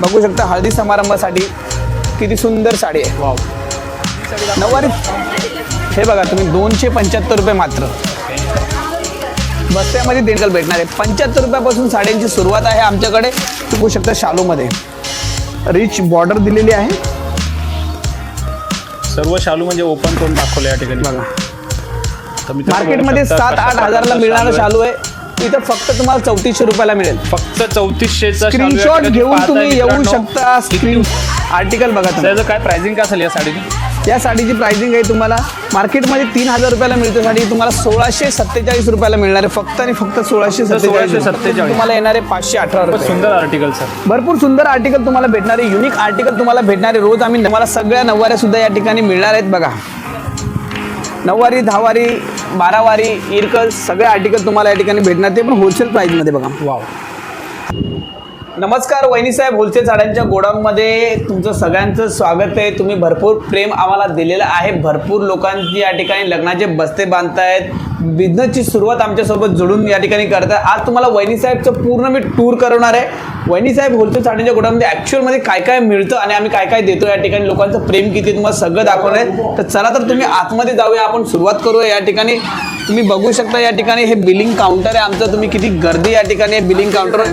बघू शकता हळदी समारंभासाठी किती सुंदर साडी आहे. वाव नऊवारी. हे बघा तुम्ही दोनशे पंच्याहत्तर रुपये मात्र. बस्त्यामध्ये देखील भेटणार आहे. पंच्याहत्तर रुपयापासून साड्यांची सुरुवात आहे आमच्याकडे. बघू शकता शालूमध्ये. रिच बॉर्डर दिलेली आहे. सर्व शालू म्हणजे ओपन करून दाखवलं या ठिकाणी. बघा. तर मित्रांनो, मार्केटमध्ये शकता सात आठ हजारला प्रकारचा मिळणारं शालू आहे. इथं फक्त तुम्हाला चौतीसशे रुपयाला मिळेल. फक्त चौतीसशेचा स्क्रीनशॉट घेऊन तुम्ही येऊ शकता. स्क्रीन आर्टिकल बघा तुम्ही. त्याचं काय प्राइसिंग काय असेल या साडीची? या साडीची प्राइसिंग आहे तुम्हाला. मार्केटमध्ये तीन हजार रुपयाला मिळते साडी. तुम्हाला सोळाशे सत्तेचाळीस रुपयाला मिळणार आहे. फक्त आणि फक्त सोळाशे सत्तेचाळीस 1647. तुम्हाला येणार आहे पाचशे अठरा खूपच रुपये. सुंदर आर्टिकल सर भरपूर सुंदर आर्टिकल तुम्हाला भेटणारे युनिक आर्टिकल तुम्हाला भेटणारे रोज आम्ही तुम्हाला सगळ्या नऊवाऱ्या सुद्धा या ठिकाणी मिळणार आहेत बघा. नऊवारी दहावारी बारावारी इरकल सगळे आर्टिकल तुम्हाला या ठिकाणी भेटणार. ते पण होलसेल प्राईजमध्ये बघा. वाव. नमस्कार वहिनी साहेब होलसेल साड्यांच्या गोडाऊनमध्ये तुमचं सगळ्यांचं स्वागत आहे. तुम्ही भरपूर प्रेम आम्हाला दिलेलं आहे. भरपूर लोकांची या ठिकाणी लग्नाचे बस्ते बांधतायत. बिझनेसची सुरुवात आमच्यासोबत जुळून या ठिकाणी करताय. आज तुम्हाला वहिनी साहेबचं पूर्ण मी टूर करवणार आहे. वैनी साहेब होलसेल साठीच्या गोडाऊनमध्ये ॲक्च्युअलमध्ये काय काय मिळतं आणि आम्ही काय काय देतो या ठिकाणी लोकांचं प्रेम किती तुम्हाला सगळं दाखवणार आहे तर चला तर तुम्ही आतमध्ये जाऊया आपण सुरुवात करूया या ठिकाणी. तुम्ही बघू शकता या ठिकाणी हे बिलिंग काउंटर आहे आमचं. तुम्ही किती गर्दी या ठिकाणी बिलिंग काउंटर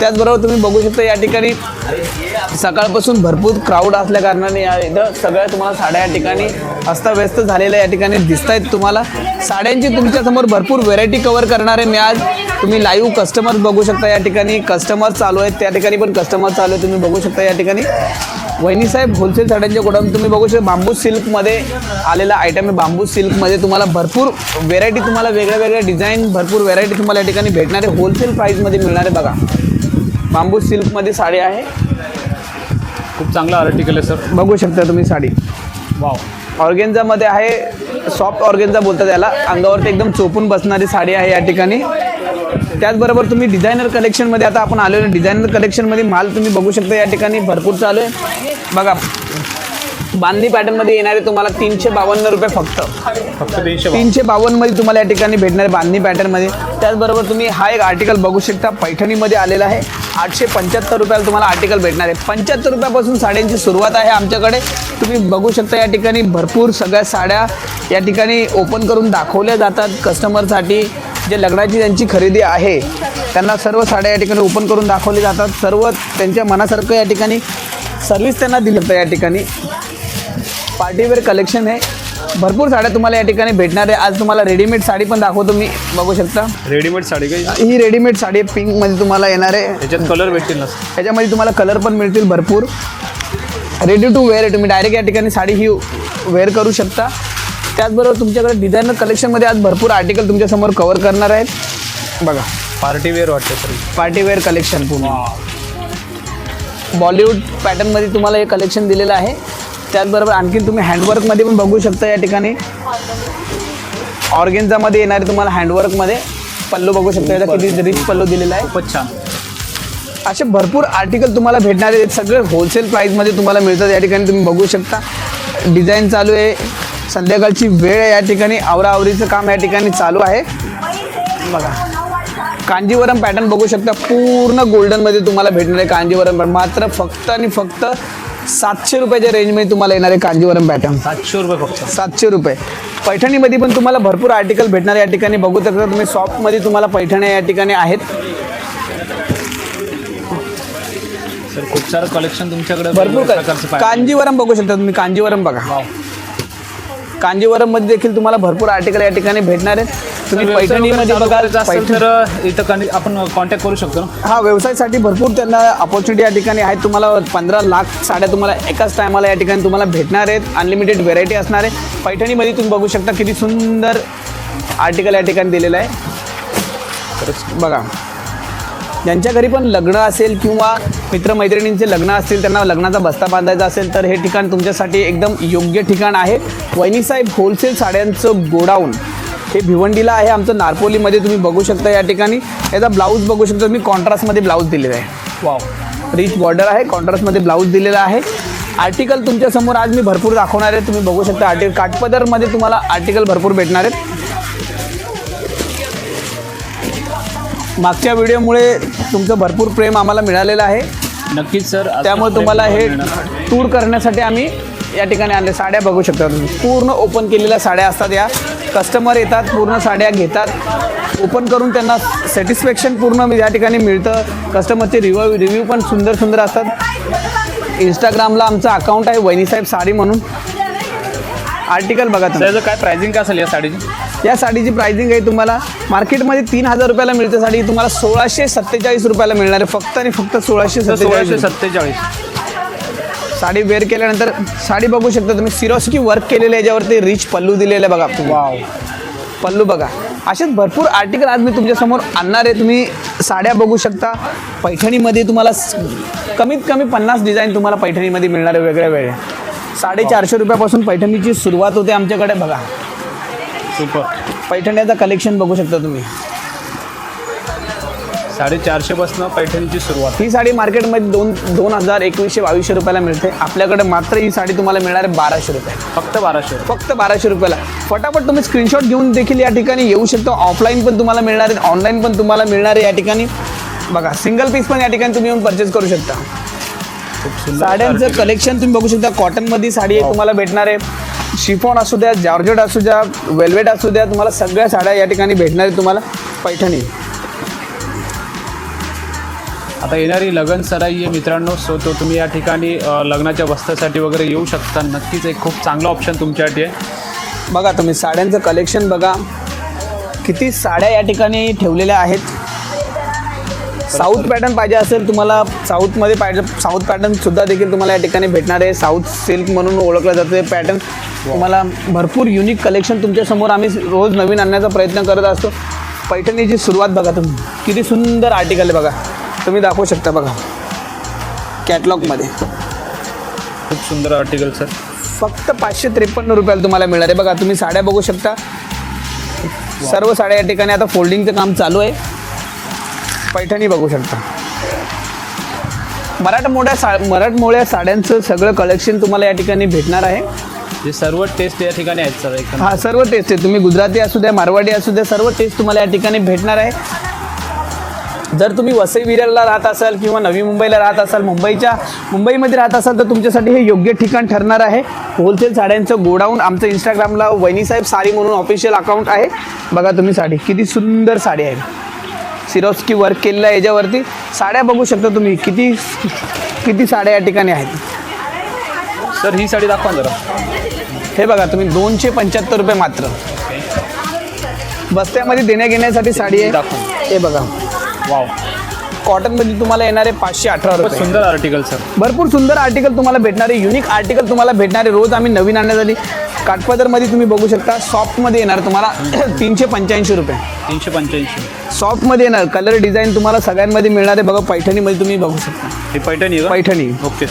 त्याचबरोबर तुम्ही बघू शकता या ठिकाणी सकाळपासून भरपूर क्राऊड असल्या कारणाने या इथं सगळ्या तुम्हाला साड्या या ठिकाणी अस्ताव्यस्त झालेल्या या ठिकाणी दिसत आहेत तुम्हाला. साड्यांची तुमच्यासमोर भरपूर व्हेरायटी कवर करणार आहे. मी आज तुम्ही लाईव्ह कस्टमर बघू शकता या ठिकाणी. कस्टमर चालू आहेत. त्या ठिकाणी पण कस्टमर चालू आहे तुम्ही बघू शकता या ठिकाणी. वहिनी साहेब होलसेल साड्यांच्या गोडाऊन तुम्ही बघू शकता. बांबू सिल्कमध्ये आलेला आयटम आहे. बांबू सिल्कमध्ये तुम्हाला भरपूर व्हेरायटी तुम्हाला वेगळ्या वेगळ्या डिझाईन भरपूर व्हेरायटी तुम्हाला या ठिकाणी भेटणार आहे. होलसेल प्राईजमध्ये मिळणार आहे बघा. बांबू सिल्कमध्ये साडी आहे. खूप चांगला आर्टिकल आहे सर बघू शकता तुम्ही साडी. वाव ऑर्गेन्झामध्ये आहे सॉफ्ट ऑर्गेन्झा बोलतात त्याला अंगावरती एकदम चोपून बसणारी साडी आहे या ठिकाणी. त्याचबरोबर तुम्ही डिझायनर कलेक्शनमध्ये आता आपण आलेलो डिझायनर कलेक्शनमध्ये माल तुम्ही बघू शकता या ठिकाणी. भरपूर चालू आहे. बघा बांधणी पॅटर्नमध्ये येणारे तुम्हाला तीनशे बावन्न रुपये फक्त. फक्त तीनशे वाव. तीनशे बावन्नमध्ये तुम्हाला या ठिकाणी भेटणार आहे बांधणी पॅटर्नमध्ये त्याचबरोबर तुम्ही हा एक आर्टिकल बघू शकता पैठणीमध्ये आलेला आहे. आठशे पंच्याहत्तर रुपयाला तुम्हाला आर्टिकल भेटणार आहे. पंच्याहत्तर रुपयापासून साड्यांची सुरुवात आहे आमच्याकडे. तुम्ही बघू शकता या ठिकाणी भरपूर सगळ्या साड्या या ठिकाणी ओपन करून दाखवल्या जातात कस्टमरसाठी जे लग्नाची ज्यांची खरेदी आहे त्यांना सर्व साड्या या ठिकाणी ओपन करून दाखवल्या जातात. सर्व त्यांच्या मनासारखं या ठिकाणी सर्व्हिस त्यांना दिली जातं या ठिकाणी. पार्टीवेअर कलेक्शन आहे. भरपूर साड्या तुम्हाला या ठिकाणी भेटणार आहे. आज तुम्हाला रेडीमेड साडी पण दाखवतो मी. बघू शकता. रेडीमेड साडी काही ही रेडीमेड साडी आहे. पिंकमध्ये तुम्हाला येणार आहे. त्याच्यात कलर भेटतील ना? याच्यामध्ये तुम्हाला कलर पण मिळतील भरपूर. रेडी टू वेअर आहे तुम्ही. डायरेक्ट या ठिकाणी साडी ही वेअर करू शकता. त्याचबरोबर तुमच्याकडे डिझायनर कलेक्शनमध्ये आज भरपूर आर्टिकल तुमच्यासमोर कवर करणार आहेत. बघा. पार्टी वेअर वाटते सर पार्टीवेअर कलेक्शन पूर्ण. बॉलिवूड पॅटर्नमध्ये तुम्हाला हे कलेक्शन दिलेलं आहे. त्याचबरोबर आणखीन तुम्ही हँडवर्कमध्ये पण बघू शकता या ठिकाणी. ऑर्गेन्झामध्ये येणारे तुम्हाला हँडवर्कमध्ये पल्लू बघू शकता. याचा किती रिच पल्लू दिलेला आहे. खूपच छान. असे भरपूर आर्टिकल तुम्हाला भेटणारे आहेत. सगळे होलसेल प्राईसमध्ये तुम्हाला मिळतात. या ठिकाणी तुम्ही बघू शकता. डिझाईन चालू आहे. संध्याकाळची वेळ आहे या ठिकाणी. आवराआवरीचं काम या ठिकाणी चालू आहे. बघा. कांजीवरम पॅटर्न बघू शकता. पूर्ण गोल्डनमध्ये तुम्हाला भेटणार आहे कांजीवरम पॅटर्न मात्र फक्त आणि फक्त सातशे रुपयाच्या रेंजमध्ये तुम्हाला येणार आहे कांजीवरम पॅटर्न सातशे रुपये फक्त. सातशे रुपये. पैठणीमध्ये पण तुम्हाला भरपूर आर्टिकल भेटणार या ठिकाणी. बघू शकता तुम्ही शॉपमध्ये तुम्हाला पैठण्या या ठिकाणी आहेत. सर खूप सारं कलेक्शन तुमच्याकडे भरपूर प्रकारचं पाहिजे. कांजीवरम बघू शकता तुम्ही. कांजीवरम बघा. वाव. कांजीवरममध्ये देखील तुम्हाला भरपूर आर्टिकल या ठिकाणी भेटणार आहेत. तुम्ही व्यवसाय वगैरे पैठणीमध्ये चालू बघा करायचा असेल पैठण तर इथं कने- आपण कॉन्टॅक्ट करू शकतो ना. हा व्यवसायासाठी भरपूर त्यांना अपॉर्च्युनिटी या ठिकाणी आहेत. तुम्हाला पंधरा लाख साड्या तुम्हाला एकाच टायमाला या ठिकाणी तुम्हाला भेटणार आहेत. अनलिमिटेड व्हेरायटी असणार आहे. पैठणीमध्ये तुम्ही बघू शकता किती सुंदर आर्टिकल या ठिकाणी दिलेलं आहे. बघा. ज्यांच्या घरी पण लग्न असेल किंवा मित्रमैत्रिणींचे लग्न असतील त्यांना लग्नाचा बस्ता बांधायचा असेल तर हे ठिकाण तुमच्यासाठी एकदम योग्य ठिकाण आहे. वहिनीसाहेब होलसेल साड्यांचं गोडाऊन. हे भिवंडीला आहे आमचं नारपोलीमध्ये तुम्ही बघू शकता या ठिकाणी. याचा ब्लाऊज बघू शकता तुम्ही कॉन्ट्रास्टमध्ये ब्लाऊज दिलेला आहे. वाव रिच बॉर्डर आहे कॉन्ट्रास्टमध्ये ब्लाऊज दिलेला आहे. आर्टिकल तुमच्यासमोर आज मी भरपूर दाखवणार आहे. तुम्ही बघू शकता आर्टिकल काठपदरमध्ये तुम्हाला आर्टिकल भरपूर भेटणार आहेत. मागच्या व्हिडिओमुळे तुमचं भरपूर प्रेम आम्हाला मिळालेलं आहे. नक्कीच सर. त्यामुळे तुम्हाला हे. टूर करण्यासाठी आम्ही या ठिकाणी आणले. साड्या बघू शकता तुम्ही. पूर्ण ओपन केलेल्या साड्या असतात या. कस्टमर येतात पूर्ण साड्या घेतात. ओपन करून त्यांना सॅटिस्फॅक्शन पूर्ण या ठिकाणी मिळतं. कस्टमरचे रिव्ह्यू रिव्ह्यू पण सुंदर सुंदर असतात. इंस्टाग्रामला आमचं अकाउंट आहे वहिनीसाहेब साडी म्हणून. आर्टिकल बघा त्याचं काय प्राइसिंग काय असेल या साडीची? या साडीची प्राइसिंग आहे तुम्हाला. मार्केटमध्ये तीन हजार रुपयाला मिळते साडी. तुम्हाला सोळाशे सत्तेचाळीस रुपयाला मिळणार आहे. फक्त आणि फक्त सोळाशे सोळाशे सत्तेचाळीस सत्तेचाळीस. साडी वेअर केल्यानंतर साडी बघू शकता तुम्ही. सिरोस्की वर्क केलेलं आहे याच्यावरती रिच पल्लू दिलेलं आहे बघा. वाव पल्लू बघा. असेच भरपूर आर्टिकल आज मी तुमच्यासमोर आणणार आहे. तुम्ही साड्या बघू शकता. पैठणीमध्ये तुम्हाला कमीत कमी पन्नास डिझाईन तुम्हाला पैठणीमध्ये मिळणार आहे वेगळ्या वेगळ्या साडेचारशे रुपयापासून पैठणीची सुरुवात होते आमच्याकडे बघा. सुपर पैठण्याचं कलेक्शन बघू शकता तुम्ही. साडेचारशे पासून पैठणीची सुरुवात. ही साडी मार्केटमध्ये दोन दोन हजार एकवीसशे बावीसशे रुपयाला मिळते. आपल्याकडे मात्र ही साडी तुम्हाला मिळणार आहे बाराशे रुपये. फक्त बाराशे फक्त बाराशे रुपयाला. फटाफट तुम्ही स्क्रीनशॉट घेऊन देखील या ठिकाणी येऊ शकता. ऑफलाईन पण तुम्हाला मिळणार आहे ऑनलाईन पण तुम्हाला मिळणार आहे या ठिकाणी. बघा सिंगल पीस पण या ठिकाणी तुम्ही येऊन परचेस करू शकता. साड्यांचं. कलेक्शन तुम्ही बघू शकता. कॉटनमध्ये साडी आहे तुम्हाला भेटणार आहे. शिफॉन असू द्या जॉर्जेट असू द्या वेल्वेट असू द्या तुम्हाला सगळ्या साड्या या ठिकाणी भेटणार आहे तुम्हाला पैठणी. आता येणारी लग्न सराई आहे मित्रांनो सो तो तुम्ही या ठिकाणी लग्नाच्या वस्त्रासाठी वगैरे येऊ शकता. नक्कीच एक खूप चांगला ऑप्शन तुमच्यासाठी आहे. बघा तुम्ही साड्यांचं कलेक्शन बघा. किती साड्या या ठिकाणी ठेवलेल्या आहेत. साऊथ पॅटर्न पाहिजे असेल तुम्हाला साऊथमध्ये पाहिजे साऊथ पॅटर्नसुद्धा देखील तुम्हाला या ठिकाणी भेटणार आहे. साऊथ सिल्क म्हणून ओळखलं जातं हे पॅटर्न तुम्हाला भरपूर युनिक कलेक्शन तुमच्यासमोर आम्ही रोज नवीन आणण्याचा प्रयत्न करत असतो. पैठणीची सुरुवात बघा तुम्ही. किती सुंदर आर्टिकल आहे बघा. तुम्ही दाखवू शकता बघा. कॅटलॉगमध्ये खूप सुंदर आर्टिकल सर फक्त पाचशे त्रेपन्न रुपयाला तुम्हाला मिळणार आहे. बघा तुम्ही साड्या बघू शकता. सर्व साड्या या ठिकाणी आता फोल्डिंगचं काम चालू आहे. पैठणी बघू शकता. मराठमोळ्या सा मराठमोळ्या साड्यांचं सगळं कलेक्शन तुम्हाला या ठिकाणी भेटणार आहे. जे सर्व टेस्ट या ठिकाणी आहेत सर हा सर्व टेस्ट आहे. तुम्ही गुजराती असू द्या मारवाडी असू द्या सर्व टेस्ट तुम्हाला या ठिकाणी भेटणार आहे. जर तुम्ही वसई विरारला राहत असाल किंवा नवी मुंबईला राहत असाल मुंबईच्या मुंबईमध्ये राहत असाल तर तुमच्यासाठी हे योग्य ठिकाण ठरणार आहे. होलसेल साड्यांचं गोडाऊन आमचं इंस्टाग्रामला वहिनीसाहेब साडी म्हणून ऑफिशियल अकाउंट आहे. बघा तुम्ही साडी किती सुंदर साडी आहे. सिरोस्की वर्क केलेलं आहे याच्यावरती. साड्या बघू शकता तुम्ही किती किती साड्या या ठिकाणी आहेत. सर ही साडी दाखवा जरा. हे बघा तुम्ही दोनशे पंच्याहत्तर रुपये मात्र. बस्त्यामध्ये देण्या घेण्यासाठी साडी आहे. दाखवा. हे बघा. वाव कॉटनमध्ये तुम्हाला येणार पाचशे अठरा रुपये. सुंदर आर्टिकल सर भरपूर सुंदर आर्टिकल तुम्हाला भेटणार युनिक आर्टिकल तुम्हाला भेटणार. रोज आम्ही नवीन आणण्यासाठी काठपदरमध्ये तुम्ही बघू शकता. सॉफ्टमध्ये येणार तुम्हाला तीनशे पंच्याऐंशी रुपये. तीनशे पंच्याऐंशी. सॉफ्टमध्ये येणार. कलर डिझाईन तुम्हाला सगळ्यांमध्ये मिळणार. आहे बघा पैठणीमध्ये तुम्ही बघू शकता. पैठणी? पैठणी. ओके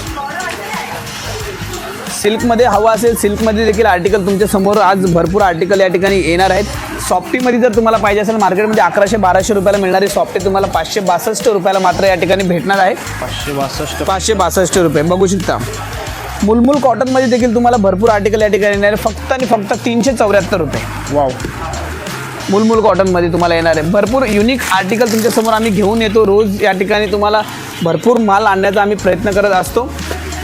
सिल्कमध्ये हवा असेल सिल्कमध्ये देखील आर्टिकल तुमच्यासमोर आज भरपूर आर्टिकल या ठिकाणी येणार आहेत. सॉफ्टीमध्ये जर तुम्हाला पाहिजे असेल मार्केटमध्ये अकराशे बाराशे रुपयाला मिळणारी सॉफ्टी तुम्हाला पाचशे बासष्ट रुपयाला मात्र या ठिकाणी भेटणार आहे. पाचशे बासष्ट. पाचशे बासष्ट रुपये. बघू शकता. मुलमुल कॉटनमध्ये देखील तुम्हाला भरपूर आर्टिकल या ठिकाणी येणार आहे. फक्त आणि फक्त तीनशे चौऱ्याहत्तर रुपये. वाव. मुलमुल कॉटनमध्ये तुम्हाला येणार आहे. भरपूर युनिक आर्टिकल तुमच्यासमोर आम्ही घेऊन येतो. रोज या ठिकाणी तुम्हाला भरपूर माल आणण्याचा आम्ही प्रयत्न करत असतो.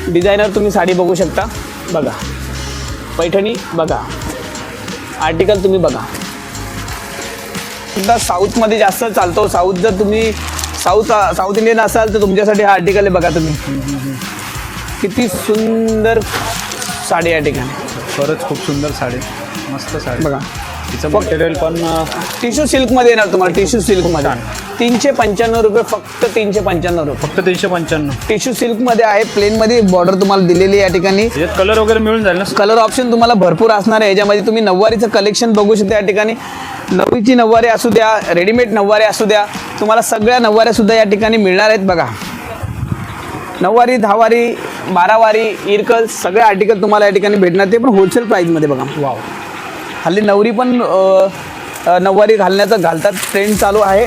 डिझायनर तुम्ही साडी बघू शकता. बघा. पैठणी बघा. आर्टिकल तुम्ही बघा. सुद्धा साऊथमध्ये जास्त चालतो. साऊथ जर तुम्ही साऊथ साऊथ इंडियन असाल तर तुमच्यासाठी हा आर्टिकल आहे बघा तुम्ही. किती सुंदर साडी या ठिकाणी. खरंच खूप सुंदर साडी. मस्त साडी. बघा. तिचं मटेरियल पण अ, टिश्यू सिल्कमध्ये येणार तुम्हाला टिश्यू सिल्कमध्ये. तीनशे पंच्याण्णव रुपये फक्त तीनशे पंच्याण्णव रुपये. फक्त तीनशे पंच्याण्णव. टिश्यू सिल्कमध्ये आहे प्लेनमध्ये बॉर्डर तुम्हाला दिलेली या ठिकाणी. याच्यात कलर वगैरे मिळून जाईल ना? कलर ऑप्शन तुम्हाला भरपूर असणार आहे. याच्यामध्ये तुम्ही नऊवारीचं कलेक्शन बघू शकता या ठिकाणी. नवीची नऊवारी असू द्या रेडीमेड नऊवारी असू द्या. तुम्हाला सगळ्या नऊवाऱ्या सुद्धा या ठिकाणी मिळणार आहेत बघा. नऊवारी दहावारी बारावारी इरकल सगळे आर्टिकल तुम्हाला या ठिकाणी भेटणार. ते पण होलसेल प्राईजमध्ये बघा. वाव हल्ली नवरी पण नऊवारी घालण्याचं घालतात. ट्रेंड चालू आहे.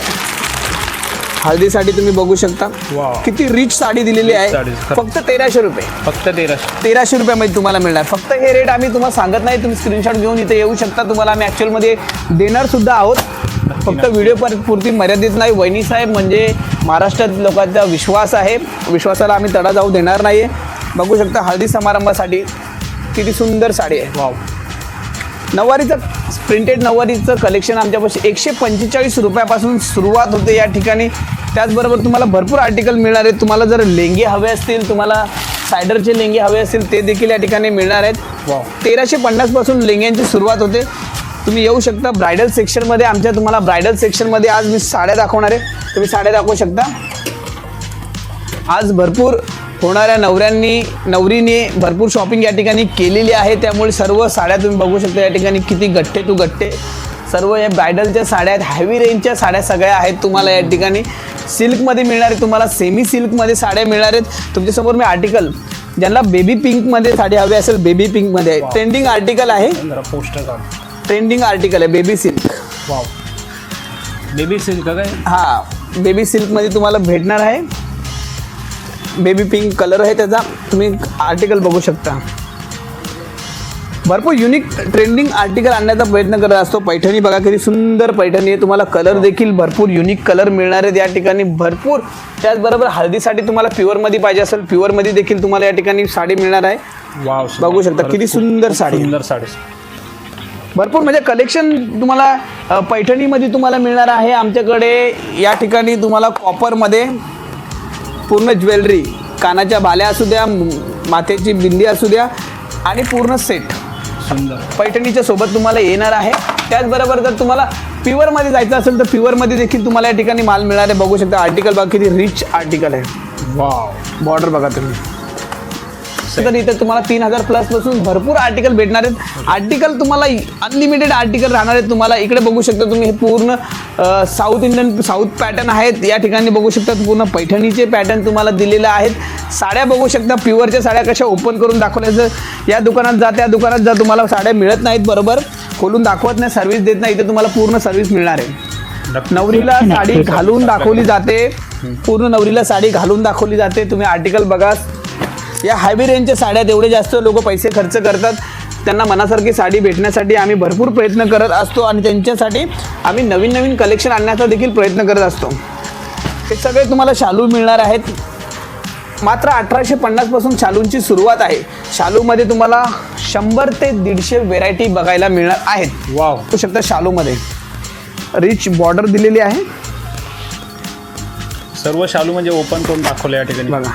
हळदीसाठी तुम्ही बघू शकता. किती रिच साडी दिलेली आहे. फक्त तेराशे रुपये. फक्त तेराशे. तेराशे रुपयामध्ये तुम्हाला मिळणार. फक्त हे रेट आम्ही तुम्हाला सांगत नाही. तुम्ही स्क्रीनशॉट घेऊन इथे येऊ शकता. तुम्हाला आम्ही ॲक्च्युअलमध्ये देणार सुद्धा आहोत. फक्त व्हिडिओ पर पुरती मर्यादित नाही. वहिनी साहेब म्हणजे महाराष्ट्रात लोकांचा विश्वास आहे. विश्वासाला आम्ही तडा जाऊ देणार नाही बघू शकता हळदी समारंभासाठी किती सुंदर साडी आहे. वाव नऊवारीचं प्रिंटेड नऊवारीचं कलेक्शन आमच्यापाशी एकशे पंचेचाळीस रुपयापासून सुरुवात होते या ठिकाणी. त्याचबरोबर तुम्हाला भरपूर आर्टिकल मिळणार आहेत. तुम्हाला जर लेंगे हवे असतील तुम्हाला सायडरचे लेंगे हवे असतील ते देखील या ठिकाणी मिळणार आहेत. वाव तेराशे पन्नासपासून लेंग्यांची सुरुवात होते. तुम्ही येऊ शकता ब्रायडल सेक्शनमध्ये आमच्या तुम्हाला ब्रायडल सेक्शनमध्ये आज मी साड्या दाखवणार आहे. तुम्ही साड्या दाखवू शकता. आज भरपूर होणाऱ्या नवऱ्यांनी नवरीने भरपूर शॉपिंग या ठिकाणी केलेली आहे. त्यामुळे सर्व साड्या तुम्ही बघू शकता या ठिकाणी किती गट्टे टू गट्टे. सर्व या ब्रायडलच्या साड्या आहेत हॅवी रेंजच्या साड्या सगळ्या आहेत तुम्हाला या ठिकाणी. सिल्कमध्ये मिळणार आहे तुम्हाला सेमी सिल्कमध्ये साड्या मिळणार आहेत. तुमच्यासमोर मी आर्टिकल ज्यांना बेबी पिंकमध्ये साडी हवी असेल बेबी पिंकमध्ये आहे. ट्रेंडिंग आर्टिकल आहे पोस्टर ट्रेंडिंग आर्टिकल आहे baby silk wow baby silk काय? हां बेबी सिल्कमध्ये तुम्हाला भेटणार आहे. बेबी पिंक कलर आहे त्याचा. तुम्ही आर्टिकल बघू शकता. भरपूर युनिक ट्रेंडिंग आर्टिकल आणण्याचा प्रयत्न करत असतो. पैठणी बघा किती सुंदर पैठणी आहे. तुम्हाला कलर देखील भरपूर युनिक कलर मिळणार आहेत या ठिकाणी. भरपूर. त्याचबरोबर हळदीसाठी तुम्हाला प्युअरमध्ये पाहिजे असेल प्युअरमध्ये देखील तुम्हाला या ठिकाणी साडी मिळणार आहे. वाव बघू शकता, किती सुंदर साडी. सुंदर साडी. भरपूर म्हणजे कलेक्शन तुम्हाला पैठणीमध्ये तुम्हाला मिळणार आहे. आमच्याकडे या ठिकाणी तुम्हाला कॉपरमध्ये पूर्ण ज्वेलरी कानाच्या बाल्या असू द्या माथ्याची बिंदी असू द्या आणि पूर्ण सेट पैठणीच्या सोबत तुम्हाला येणार आहे. त्याचबरोबर जर तुम्हाला प्युअरमध्ये जायचं असेल तर प्युअरमध्ये देखील तुम्हाला या ठिकाणी माल मिळणार आहे. बघू शकता आर्टिकल बघा किती रिच आर्टिकल आहे. वाव बॉर्डर बघा तुम्ही. तर इथे तुम्हाला तीन हजार प्लसपासून भरपूर आर्टिकल भेटणार आहेत. आर्टिकल तुम्हाला अनलिमिटेड आर्टिकल राहणार आहेत. तुम्हाला इकडे बघू शकता तुम्ही हे पूर्ण साऊथ इंडियन साऊथ पॅटर्न आहेत. या ठिकाणी बघू शकता पूर्ण पैठणीचे पॅटर्न तुम्हाला दिलेले आहेत. साड्या बघू शकता प्युअरच्या साड्या कशा ओपन करून दाखवल्याचं. या दुकानात जा त्या दुकानात जा तुम्हाला साड्या मिळत नाहीत बरोबर. खोलून दाखवत नाही सर्व्हिस देत नाही. इथे तुम्हाला पूर्ण सर्व्हिस मिळणार आहे. नवरीला साडी घालून दाखवली जाते. पूर्ण नवरीला साडी घालून दाखवली जाते. तुम्ही आर्टिकल बघा या हायवे रेंजच्या साड्या तेवढे जास्त लोक पैसे खर्च करतात. त्यांना मनासारखी साडी भेटण्यासाठी आम्ही भरपूर प्रयत्न करत असतो आणि त्यांच्यासाठी आम्ही नवीन नवीन कलेक्शन आणण्याचा देखील प्रयत्न करत असतो. हे सगळे तुम्हाला शालू मिळणार आहेत. मात्र अठराशे पन्नासपासून शालूंची सुरुवात आहे. शालूमध्ये तुम्हाला शंभर ते दीडशे व्हेरायटी बघायला मिळणार आहेत. वाव बघू शकता शालूमध्ये. रिच बॉर्डर दिलेली आहे. सर्व शालू म्हणजे ओपन करून दाखवलं या ठिकाणी. बघा.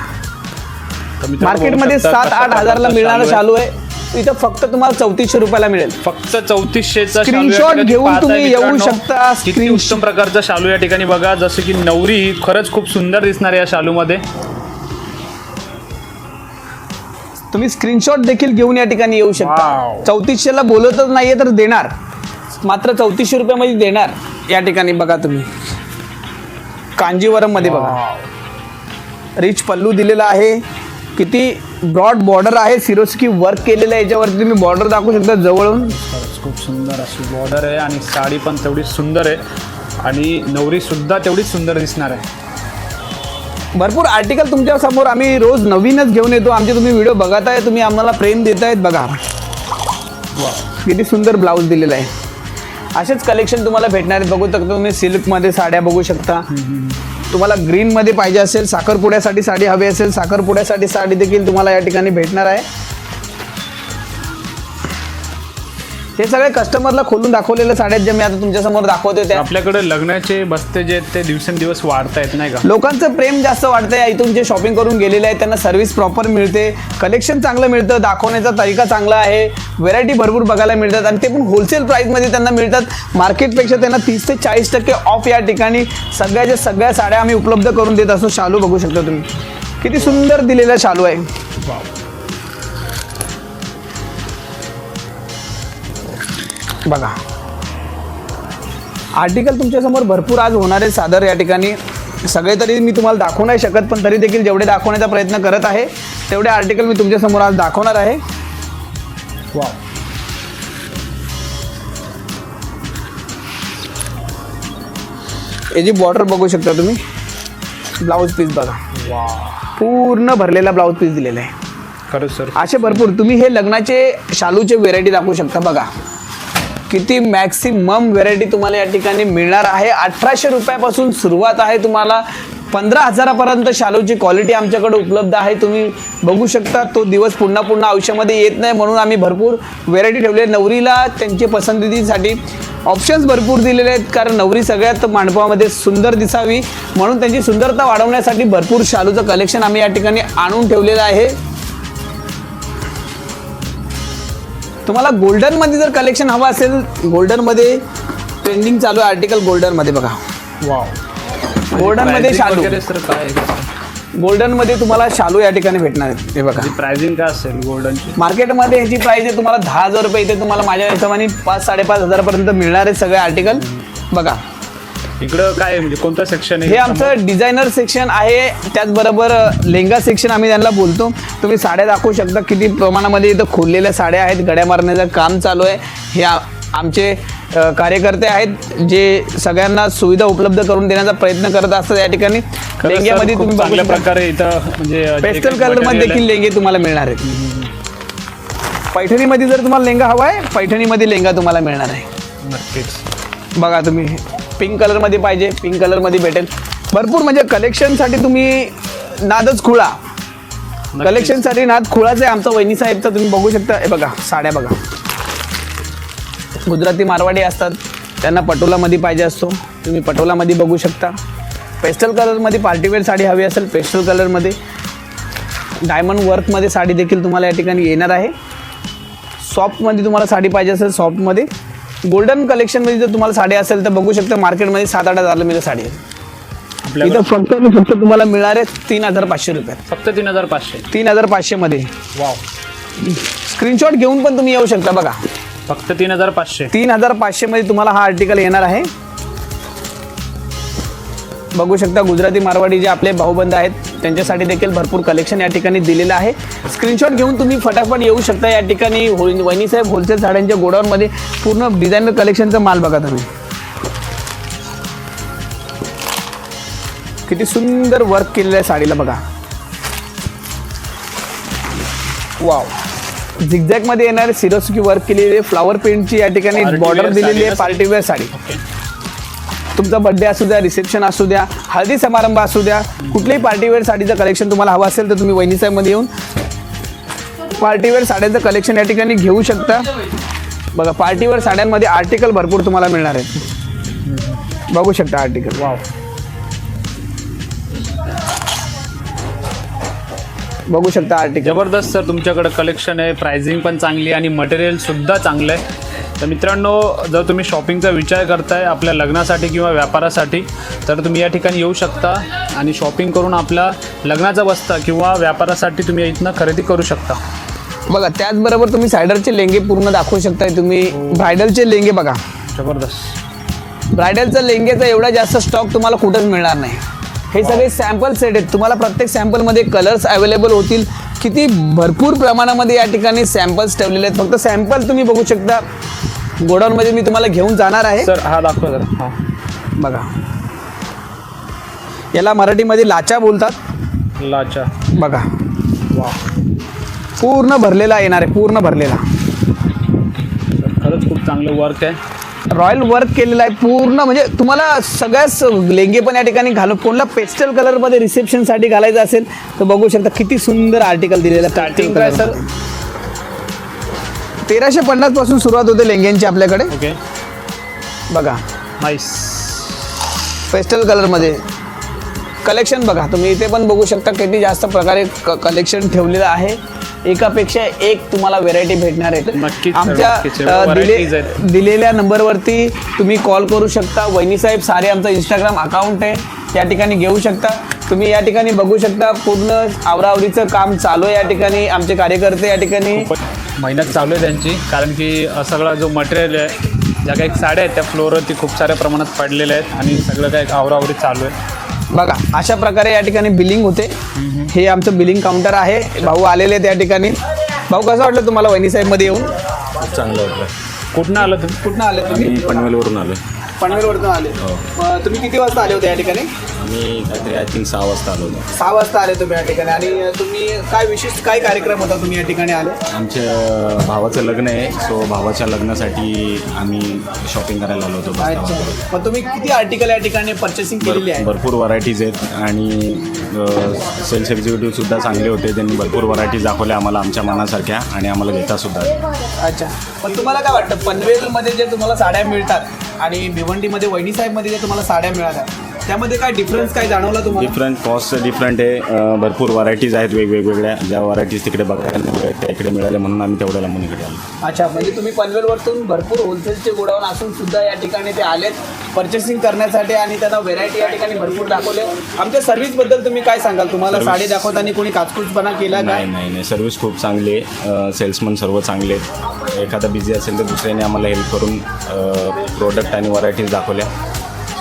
मार्केटमध्ये सात आठ हजारला मिळणारा. शालू आहे? इथं फक्त तुम्हाला चौतीसशे रुपयाला मिळेल. फक्त Screenshot ठिकाणी घेऊन तुम्ही येऊ. शकता. किती उत्तम प्रकारचा शालू या ठिकाणी बघा. जसं की नवरी खरंच खूप सुंदर दिसणार या शालूमध्ये. तुम्ही स्क्रीनशॉट देखील घेऊन या ठिकाणी येऊ शकता. चौतीसशेला बोलतच नाहीये तर देणार. मात्र चौतीसशे रुपयामध्ये देणार या ठिकाणी बघा तुम्ही. कांजीवरममध्ये बघा. रिच पल्लू दिलेला आहे. किती ब्रॉड बॉर्डर आहे सिरोस्की वर्क केलेलं आहे याच्यावरती तुम्ही बॉर्डर दाखवू शकता जवळून. खूप सुंदर अशी बॉर्डर आहे आणि साडी पण तेवढीच सुंदर आहे. आणि नवरी सुद्धा तेवढीच सुंदर दिसणार आहे. भरपूर आर्टिकल तुमच्यासमोर आम्ही रोज नवीनच घेऊन येतो. आमचे तुम्ही व्हिडिओ बघत आहे तुम्ही आम्हाला प्रेम देत आहेत बघा किती सुंदर ब्लाऊज दिलेला आहे. असेच कलेक्शन तुम्हाला भेटणार आहेत. बघू शकता तुम्ही सिल्कमध्ये साड्या बघू शकता. तुम्हाला ग्रीनमध्ये पाहिजे असेल साखरपुड्यासाठी साडी हवी असेल साखरपुड्यासाठी साडी देखील तुम्हाला या ठिकाणी भेटणार आहे. हे सगळे कस्टमरला खोलून दाखवलेल्या साड्या आहेत, जे मी आता तुमच्यासमोर दाखवतोय त्या. आपल्याकडे लग्नाचे बस्ते जे आहेत ते दिवसेंदिवस वाढत आहेत नाही का? लोकांचं प्रेम जास्त वाढतंय इथून जे शॉपिंग करून गेलेले आहेत त्यांना सर्व्हिस प्रॉपर मिळते कलेक्शन चांगलं मिळतं दाखवण्याचा तरीका चांगला आहे व्हेरायटी भरपूर बघायला मिळतात आणि ते पण होलसेल प्राईसमध्ये त्यांना मिळतात. मार्केटपेक्षा त्यांना तीस ते चाळीस टक्के ऑफ या ठिकाणी सगळ्याच्या सगळ्या साड्या आम्ही उपलब्ध करून देत असतो. शालू बघू शकता तुम्ही. किती सुंदर दिलेला शालू आहे. वाव. बघा. आर्टिकल तुमच्यासमोर भरपूर आज होणार आहे सादर या ठिकाणी. सगळे तरी मी तुम्हाला दाखवू नाही शकत पण तरी देखील जेवढे दाखवण्याचा प्रयत्न करत आहे तेवढे आर्टिकल मी तुमच्यासमोर आज दाखवणार आहे. वाव याची बॉर्डर बघू शकता तुम्ही ब्लाऊज पीस बघा. वा पूर्ण भरलेला ब्लाऊज पीस दिलेला आहे. खरंच सर. असे भरपूर तुम्ही हे लग्नाचे शालूचे व्हेरायटी दाखवू शकता बघा. किती मॅक्सिमम व्हेरायटी तुम्हाला या ठिकाणी मिळणार आहे? अठराशे रुपयापासून सुरुवात आहे तुम्हाला. पंधरा हजारापर्यंत शालूची क्वालिटी आमच्याकडे उपलब्ध आहे. तुम्ही बघू शकता तो दिवस पुन्हा पुन्हा आयुष्यामध्ये येत नाही म्हणून आम्ही भरपूर व्हेरायटी आहे. नवरीला त्यांची पसंतीसाठी ऑप्शन्स भरपूर दिलेले आहेत कारण नवरी सगळ्यात मांडपामध्ये सुंदर दिसावी. म्हणून त्यांची सुंदरता वाढवण्यासाठी भरपूर शालूचं कलेक्शन आम्ही या ठिकाणी आणून ठेवलेलं आहे. तुम्हाला गोल्डनमध्ये जर कलेक्शन हवं असेल गोल्डनमध्ये ट्रेंडिंग चालू आहे आर्टिकल गोल्डनमध्ये बघा. वाव गोल्डनमध्ये शालू. सर काय आहे? गोल्डनमध्ये तुम्हाला शालू या ठिकाणी भेटणार आहेत हे बघा. म्हणजे प्राइसिंग काय असेल गोल्डनची मार्केटमध्ये ह्याची प्राइस आहे तुम्हाला दहा हजार रुपये इथे तुम्हाला माझ्या हिशोबाने पाच साडेपाच हजारापर्यंत मिळणार आहेत सगळे आर्टिकल बघा. इकडं काय आहे म्हणजे कोणतं सेक्शन हे आमचं डिझायनर सेक्शन आहे. त्याचबरोबर अ, लेहंगा सेक्शन आम्ही त्यांना बोलतो. तुम्ही साड्या दाखवू शकता. किती प्रमाणामध्ये इथं खोललेल्या साड्या आहेत. गड्या मारण्याचं काम चालू आहे. हे आमचे कार्यकर्ते आहेत जे सगळ्यांना सुविधा उपलब्ध करून देण्याचा प्रयत्न करत असतात या ठिकाणी. लेहंग्यामध्ये तुम्ही चांगल्या प्रकारे इथं म्हणजे पेस्टल कलरमध्ये देखील आहे, लेंगे तुम्हाला मिळणार आहेत. पैठणीमध्ये जर तुम्हाला लेंगा हवा आहे पैठणीमध्ये लेंगा तुम्हाला मिळणार आहे. नक्कीच. बघा तुम्ही. पिंक कलरमध्ये पाहिजे पिंक कलरमध्ये भेटेल. भरपूर म्हणजे कलेक्शनसाठी तुम्ही नादच खुळा. कलेक्शनसाठी नाद खुळाच आहे. आमचा वहिनी साहेबचा तुम्ही बघू शकता. हे बघा साड्या बघा. गुजराती मारवाडी असतात. त्यांना पटोलामध्ये पाहिजे असतो. तुम्ही पटोलामध्ये बघू शकता. पेस्टल कलरमध्ये पार्टीवेअर साडी हवी असेल पेस्टल कलरमध्ये डायमंड वर्कमध्ये साडी देखील तुम्हाला या ठिकाणी येणार आहे. सॉफ्टमध्ये तुम्हाला साडी पाहिजे असेल सॉफ्टमध्ये गोल्डन कलेक्शनमध्ये जर तुम्हाला साडी असेल तर बघू शकता मार्केटमध्ये सात आठ हजारला मिळेल साडी. इथं फक्त आणि फक्त तुम्हाला मिळणार आहे तीन हजार पाचशे रुपयात फक्त तीन हजार पाचशे. तीन हजार पाचशेमध्ये. वाव. स्क्रीनशॉट घेऊन पण तुम्ही येऊ शकता बघा. फक्त तीन हजार पाचशे. तीन हजार पाचशेमध्ये तुम्हाला हा आर्टिकल येणार आहे. बघू शकता गुजराती मारवाडी जे आपले भाऊबंद आहेत त्यांच्यासाठी देखील भरपूर कलेक्शन या ठिकाणी दिलेलं आहे. स्क्रीनशॉट घेऊन तुम्ही फटाफट येऊ शकता या ठिकाणी. हो वहिनीसाहेब होलसेल साड्यांच्या गोडाऊनमध्ये पूर्ण डिझायनर कलेक्शनचा माल बघा तुम्ही. किती सुंदर वर्क केलेलं आहे साडीला बघा. वाव झिगझॅगमध्ये येणारे सिरोस्की वर्क केलेली आहे. फ्लावर प्रिंटची या ठिकाणी बॉर्डर दिलेली आहे? Party wear sari. तुमचा बर्थडे असू द्या रिसेप्शन असू द्या हळदी समारंभ असू द्या कुठल्याही पार्टीवेअर साडीचं कलेक्शन तुम्हाला हवं असेल तर तुम्ही वहिनी साहेबमध्ये येऊन पार्टीवेअर साड्यांचं कलेक्शन या ठिकाणी घेऊ शकता. बघा पार्टीवेअर साड्यांमध्ये आर्टिकल भरपूर तुम्हाला मिळणार आहेत. बघू शकता आर्टिकल वाव बघू शकता आर्टिकल जबरदस्त सर तुमच्याकडे कलेक्शन आहे. प्राइसिंग पण चांगली आहे आणि मटेरियल सुद्धा चांगलं आहे. तर मित्रांनो जर तुम्ही शॉपिंगचा विचार करताय आपल्या लग्नासाठी किंवा व्यापारासाठी तर तुम्ही या ठिकाणी येऊ शकता आणि शॉपिंग करून आपला लग्नाचा बसता किंवा व्यापारासाठी तुम्ही इथनं खरेदी करू शकता. बघा त्याचबरोबर तुम्ही सायडरचे लेंगे पूर्ण दाखवू शकताय तुम्ही. ब्रायडलचे लेंगे बघा. जबरदस्त. ब्रायडलचा लेंगेचा एवढा जास्त स्टॉक तुम्हाला कुठंच मिळणार नाही. हे सगळे सॅम्पल सेट आहेत. तुम्हाला प्रत्येक सॅम्पलमध्ये कलर्स अवेलेबल होतील. किती भरपूर प्रमाणामध्ये या ठिकाणी सॅम्पल्स ठेवलेले आहेत. फक्त सॅम्पल तुम्ही बघू शकता. गोडाऊनमध्ये मी तुम्हाला घेऊन जाणार आहे. सर हा दाखवा जरा. हा. बघा. याला मराठीमध्ये लाचा बोलतात. लाचा. बघा. वा पूर्ण भरलेला येणार आहे पूर्ण भरलेला. खरंच खूप चांगलं वर्क आहे. रॉयल वर्क केलेलं आहे पूर्ण म्हणजे तुम्हाला सगळ्याच लेंगे पण या ठिकाणी घालून कोणला पेस्टल कलरमध्ये रिसेप्शनसाठी घालायचं असेल तर बघू शकता किती सुंदर आर्टिकल दिलेलं स्टार्टिंग काय सर तेराशे पन्नासपासून सुरुवात होते लेंग्यांची आपल्याकडे. ओके बघा. नाईस पेस्टल कलरमध्ये कलेक्शन बघा तुम्ही इथे पण बघू शकता किती जास्त प्रकारे कलेक्शन ठेवलेलं आहे. एकापेक्षा एक तुम्हाला व्हेरायटी भेटणार नक्कीच, आमच्या दिले. दिलेल्या नंबरवरती तुम्ही कॉल करू शकता. वहिनीसाहेब सारे आमचं इंस्टाग्राम अकाउंट आहे. त्या ठिकाणी घेऊ शकता. तुम्ही या ठिकाणी बघू शकता पूर्ण आवरावरीचं काम चालू आहे या ठिकाणी. आमचे कार्यकर्ते या ठिकाणी. मेहनत चालू आहे त्यांची. कारण की सगळा जो मटेरियल आहे ज्या काही साड्या आहेत त्या फ्लोअरवरती खूप साऱ्या प्रमाणात पडलेल्या आहेत. आणि सगळं काही आवरावरी चालू आहे. बघा अशा प्रकारे या ठिकाणी बिलिंग होते. हे आमचं बिलिंग काउंटर आहे. भाऊ आलेले आहेत या ठिकाणी. भाऊ कसं वाटलं तुम्हाला वहिनीसाहेबमध्ये येऊन? चांगलं वाटलं. कुठनं आलं तुम्ही? कुठनं आले तुम्ही? पनवेलवरून आलो पनवेलवरनं आले. मग तुम्ही किती वाजता आले होते या ठिकाणी? मी काहीतरी आय थिंक सहा वाजता आलो होतो. सहा वाजता आले तुम्ही या ठिकाणी. आणि तुम्ही काय विशेष काय कार्यक्रम होता तुम्ही या ठिकाणी आले? आमच्या भावाचं लग्न आहे सो भावाच्या लग्नासाठी आम्ही शॉपिंग करायला आलो होतो अच्छा. मग तुम्ही किती आर्टिकल या ठिकाणी परचेसिंग केलेली आहे? भरपूर व्हरायटीज आहेत आणि सेल्स एक्झिक्युटिव्ह सुद्धा चांगले होते. त्यांनी भरपूर व्हरायटीज दाखवल्या आम्हाला आमच्या मनासारख्या आणि आम्हाला घेता सुद्धा अच्छा. पण तुम्हाला काय वाटतं पनवेलमध्ये जे तुम्हाला साड्या मिळतात आणि भिवंडीमध्ये वहिनीसाहेबमध्ये ज्या तुम्हाला साड्या मिळाल्या त्यामध्ये काय डिफरन्स काय जाणवला तुम्हाला? डिफरंट कॉस्ट डिफरंट आहे. अं, भरपूर व्हरायटीज आहेत वेगवेगळ्या. ज्या व्हरायटीज तिकडे बघायला नाही मिळत, त्या इकडे मिळाल्या म्हणून आम्ही तेवढ्या लांबून इकडे आलो. अच्छा म्हणजे तुम्ही पनवेलवरतून भरपूर होलसेलचे गोडाऊन असून सुद्धा या ठिकाणी ते आलेत परचेसिंग करण्यासाठी आणि त्यांना व्हेरायटी या ठिकाणी भरपूर दाखवले. आमच्या सर्व्हिसबद्दल तुम्ही काय सांगाल? तुम्हाला Service- साडी दाखवताना कोणी काचकूचपणा केला नाही नाही नाही. सर्व्हिस खूप चांगली आहे. सेल्समन सर्व चांगले आहेत. एखादा बिझी असेल तर दुसऱ्याने आम्हाला हेल्प करून प्रोडक्ट आणि व्हरायटीज दाखवल्या.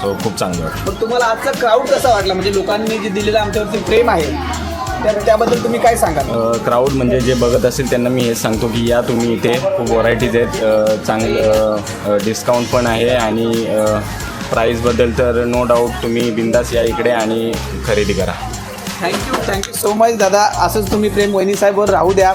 सो खूप चांगलं वाटलं. मग तुम्हाला आजचा क्राऊड कसा वाटला? म्हणजे लोकांनी जे दिलेलं आमच्यावरती प्रेम आहे त्या त्याबद्दल तुम्ही काय सांगाल? क्राऊड म्हणजे जे बघत असेल त्यांना मी हेच सांगतो की या तुम्ही इथे खूप व्हरायटीज आहेत. अ, चांगलं डिस्काउंट पण आहे आणि प्राईजबद्दल तर नो डाऊट तुम्ही बिंदास या इकडे आणि खरेदी करा. थँक्यू थँक्यू सो मच दादा. असंच तुम्ही प्रेम वहिनी साहेबवर राहू द्या.